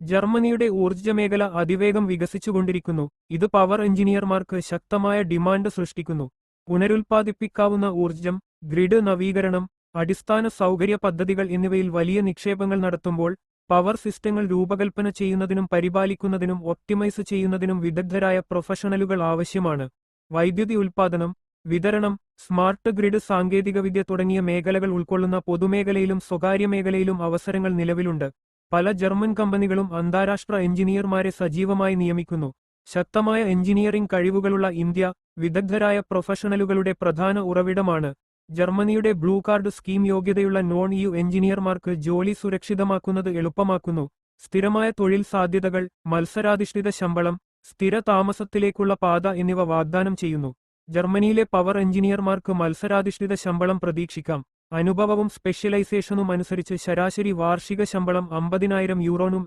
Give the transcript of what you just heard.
ജർമ്മനിയുടെ ഊർജമേഖല അതിവേഗം വികസിച്ചുകൊണ്ടിരിക്കുന്നു. ഇത് പവർ എഞ്ചിനീയർമാർക്ക് ശക്തമായ ഡിമാൻഡ് സൃഷ്ടിക്കുന്നു. പുനരുൽപ്പാദിപ്പിക്കാവുന്ന ഊർജം ഗ്രിഡ് നവീകരണം അടിസ്ഥാന സൗകര്യ പദ്ധതികൾ എന്നിവയിൽ വലിയ നിക്ഷേപങ്ങൾ നടത്തുമ്പോൾ പവർ സിസ്റ്റങ്ങൾ രൂപകൽപ്പന ചെയ്യുന്നതിനും പരിപാലിക്കുന്നതിനും ഒപ്റ്റിമൈസ് ചെയ്യുന്നതിനും വിദഗ്ധരായ പ്രൊഫഷണലുകൾ ആവശ്യമാണ്. വൈദ്യുതി ഉൽപ്പാദനം വിതരണം സ്മാർട്ട് ഗ്രിഡ് സാങ്കേതികവിദ്യ തുടങ്ങിയ മേഖലകൾ ഉൾക്കൊള്ളുന്ന പൊതുമേഖലയിലും സ്വകാര്യ മേഖലയിലും അവസരങ്ങൾ നിലവിലുണ്ട്. പല ജർമ്മൻ കമ്പനികളും അന്താരാഷ്ട്ര എഞ്ചിനീയർമാരെ സജീവമായി നിയമിക്കുന്നു. ശക്തമായ എഞ്ചിനീയറിംഗ് കഴിവുകളുള്ള ഇന്ത്യ വിദഗ്ധരായ പ്രൊഫഷണലുകളുടെ പ്രധാന ഉറവിടമാണ്. ജർമ്മനിയുടെ ബ്ലൂ കാർഡ് സ്കീം യോഗ്യതയുള്ള നോൺ യു എഞ്ചിനീയർമാർക്ക് ജോലി സുരക്ഷിതമാക്കുന്നത് എളുപ്പമാക്കുന്നു. സ്ഥിരമായ തൊഴിൽ സാധ്യതകൾ മത്സരാധിഷ്ഠിത ശമ്പളം സ്ഥിര താമസത്തിലേക്കുള്ള പാത എന്നിവ വാഗ്ദാനം ചെയ്യുന്നു. ജർമ്മനിയിലെ പവർ എഞ്ചിനീയർമാർക്ക് മത്സരാധിഷ്ഠിത ശമ്പളം പ്രതീക്ഷിക്കാം. അനുഭവവും സ്പെഷ്യലൈസേഷനും അനുസരിച്ച് ശരാശരി വാർഷിക ശമ്പളം അമ്പതിനായിരം യൂറോനും